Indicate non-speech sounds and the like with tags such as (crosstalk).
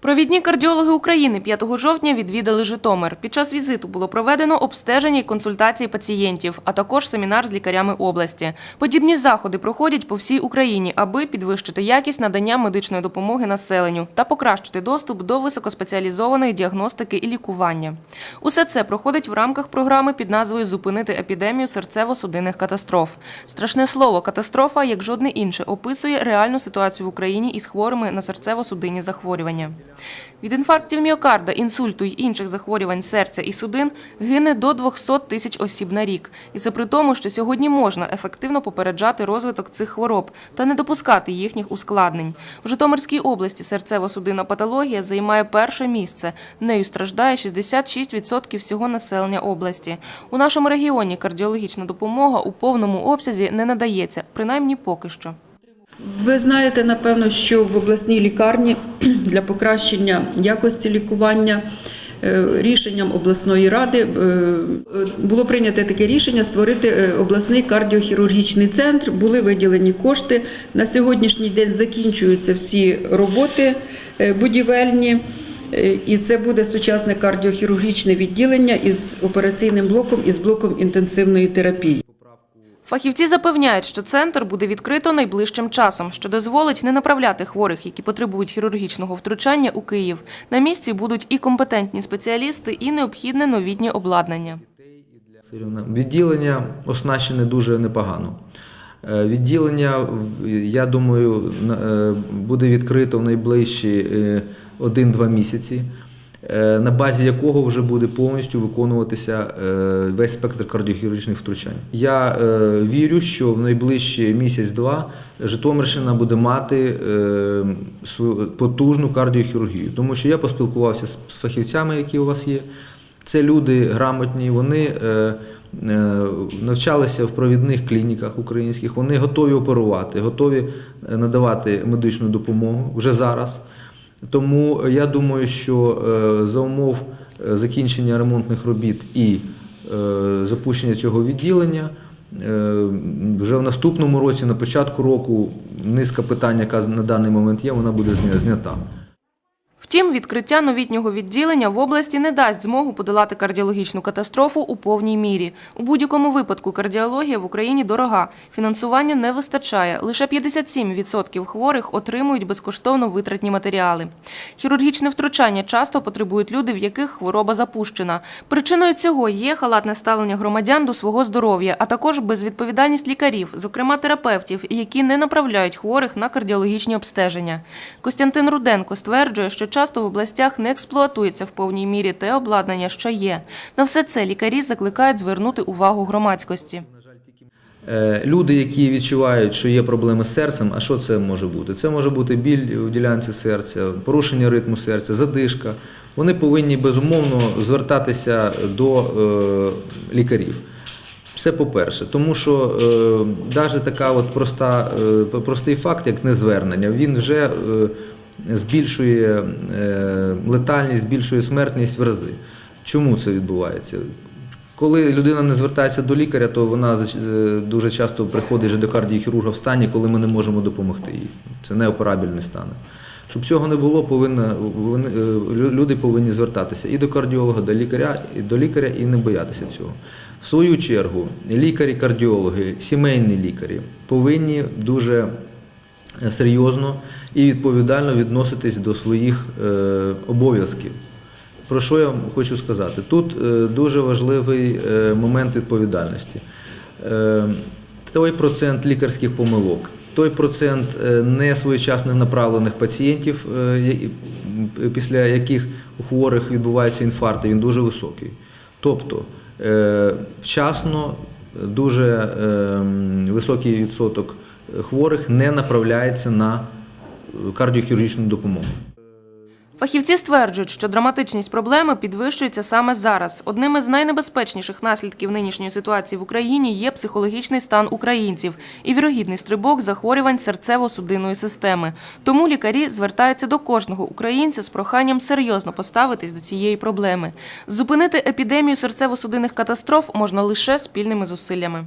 Провідні кардіологи України 5 жовтня відвідали Житомир. Під час візиту було проведено обстеження і консультації пацієнтів, а також семінар з лікарями області. Подібні заходи проходять по всій Україні, аби підвищити якість надання медичної допомоги населенню та покращити доступ до високоспеціалізованої діагностики і лікування. Усе це проходить в рамках програми під назвою Зупинити епідемію серцево-судинних катастроф. Страшне слово катастрофа, як жодне інше, описує реальну ситуацію в Україні із хворими на серцево-судинні захворювання. Від інфарктів міокарда, інсульту й інших захворювань серця і судин гине до 200 тисяч осіб на рік. І це при тому, що сьогодні можна ефективно попереджати розвиток цих хвороб та не допускати їхніх ускладнень. В Житомирській області серцево-судинна патологія займає перше місце. Нею страждає 66% всього населення області. У нашому регіоні кардіологічна допомога у повному обсязі не надається, принаймні поки що. Ви знаєте, напевно, що в обласній лікарні (clears throat) для покращення якості лікування е, рішенням обласної ради е, було прийнято таке рішення створити е, обласний кардіохірургічний центр. Були виділені кошти. На сьогоднішній день закінчуються всі роботи будівельні. І це буде сучасне кардіохірургічне відділення із операційним блоком і з блоком інтенсивної терапії. Фахівці запевняють, що центр буде відкрито найближчим часом, що дозволить не направляти хворих, які потребують хірургічного втручання у Київ. На місці будуть і компетентні спеціалісти, і необхідне новітнє обладнання. Відділення оснащене дуже непогано. Е, Відділення, я думаю, е, буде відкрито в найближчі е, 1-2 місяці, е, на базі якого вже буде повністю виконуватися е, весь спектр кардіохірургічних втручань. Я е, вірю, що в найближчі місяць-два Житомирщина буде мати е, свою потужну кардіохірургію, тому що я поспілкувався з фахівцями, які у вас є. Це люди грамотні, вони е, е, навчалися в провідних клініках українських, вони готові оперувати, готові е, надавати медичну допомогу вже зараз. Тому я думаю, що е, за умов е, закінчення ремонтних робіт і е, запущення цього відділення. е, Вже в наступному році, на початку року, низка питань, яка на даний момент є, вона буде знята. Втім, відкриття новітнього відділення в області не дасть змогу подолати кардіологічну катастрофу у повній мірі. У будь-якому випадку кардіологія в Україні дорога. Фінансування не вистачає. Лише 57% хворих отримують безкоштовно витратні матеріали. Хірургічне втручання часто потребують люди, в яких хвороба запущена. Причиною цього є халатне ставлення громадян до свого здоров'я, а також безвідповідальність лікарів, зокрема терапевтів, які не направляють хворих на кардіологічні обстеження. Костянтин Руденко стверджує, що часто в областях не експлуатується в повній мірі те обладнання, що є. На все це лікарі закликають звернути увагу громадськості. Е, Люди, які відчувають, що є проблеми з серцем, а що це може бути? Це може бути біль у ділянці серця, порушення ритму серця, задишка. Вони повинні безумовно звертатися до е, лікарів. Це по-перше, тому що навіть така е, простий факт, як незвернення, він вже збільшує е, летальність, збільшує смертність в рази. Чому це відбувається? Коли людина не звертається до лікаря, то вона е, дуже часто приходить вже до кардіохірурга в стані, коли ми не можемо допомогти їй. Це неоперабельний стан. Щоб цього не було, повинна, е, люди повинні звертатися і до кардіолога, до лікаря, і до лікаря і не боятися цього. В свою чергу, лікарі-кардіологи, сімейні лікарі повинні дуже серйозно і відповідально відноситись до своїх е, обов'язків. Про що я хочу сказати? Тут е, дуже важливий е, момент відповідальності. Той процент лікарських помилок, той процент несвоєчасних направлених пацієнтів, після яких у хворих відбуваються інфаркти, він дуже високий. Тобто вчасно дуже високий відсоток хворих не направляється на е, кардіохірургічну допомогу. Фахівці стверджують, що драматичність проблеми підвищується саме зараз. Одним із найнебезпечніших наслідків нинішньої ситуації в Україні є психологічний стан українців і вірогідний стрибок захворювань серцево-судинної системи. Тому лікарі звертаються до кожного українця з проханням серйозно поставитись до цієї проблеми. Зупинити епідемію серцево-судинних катастроф можна лише спільними зусиллями.